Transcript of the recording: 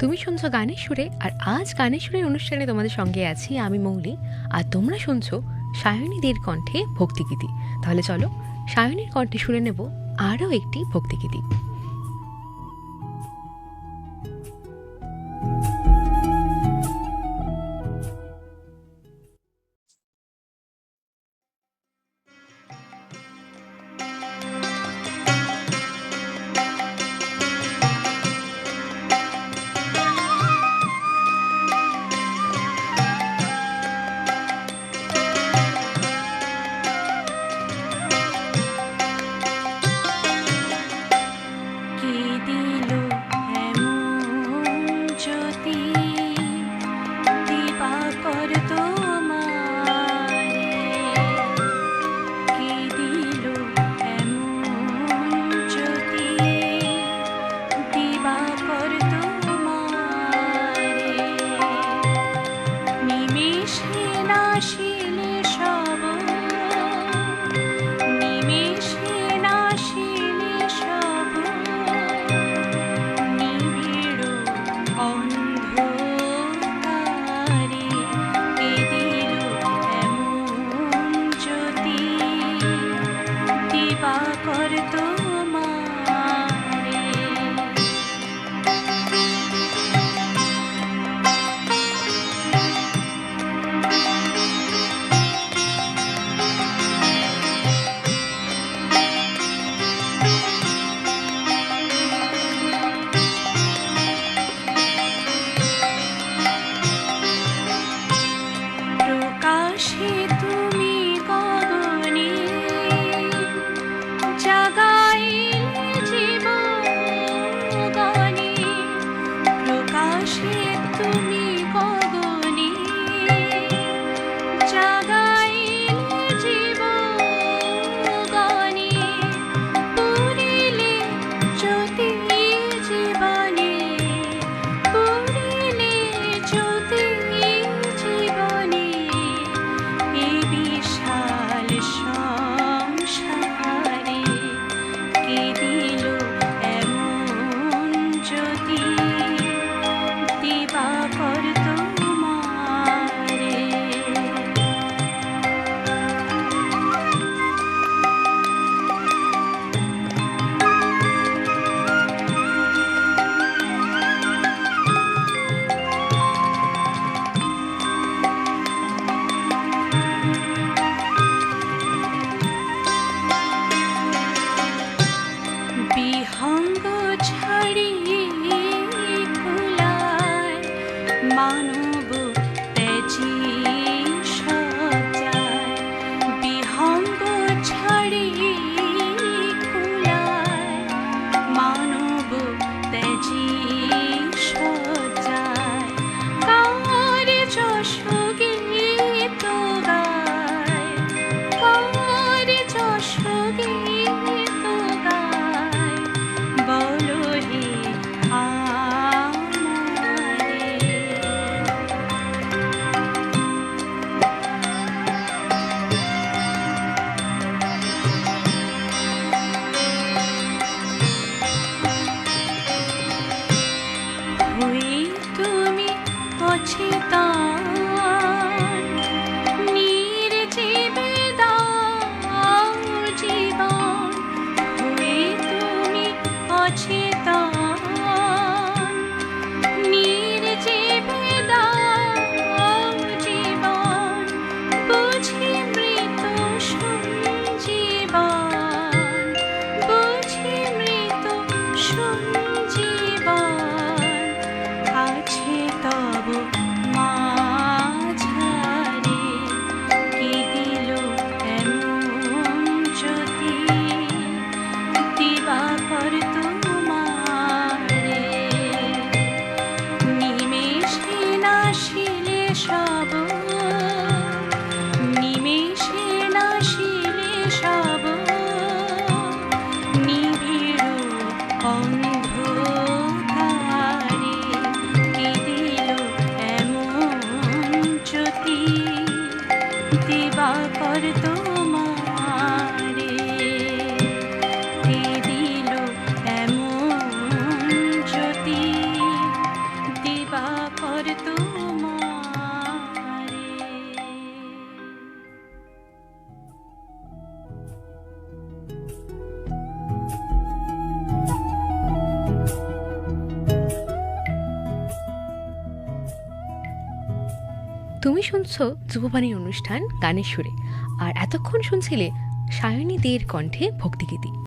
তুমি শুনছো গানের সুরে, আর আজ গানের সুরের অনুষ্ঠানে তোমাদের সঙ্গে আছি আমি মৌলি, আর তোমরা শুনছো সায়নীদের কণ্ঠে ভক্তিগীতি। তাহলে চলো সায়নীর কণ্ঠে শুনে নেব আরও একটি ভক্তিগীতি। heart is the তুমি শুনছ যুববাণীর অনুষ্ঠান গানের সুরে। আর এতক্ষণ শুনছিলে সায়নীদের কণ্ঠে ভক্তিগীতি।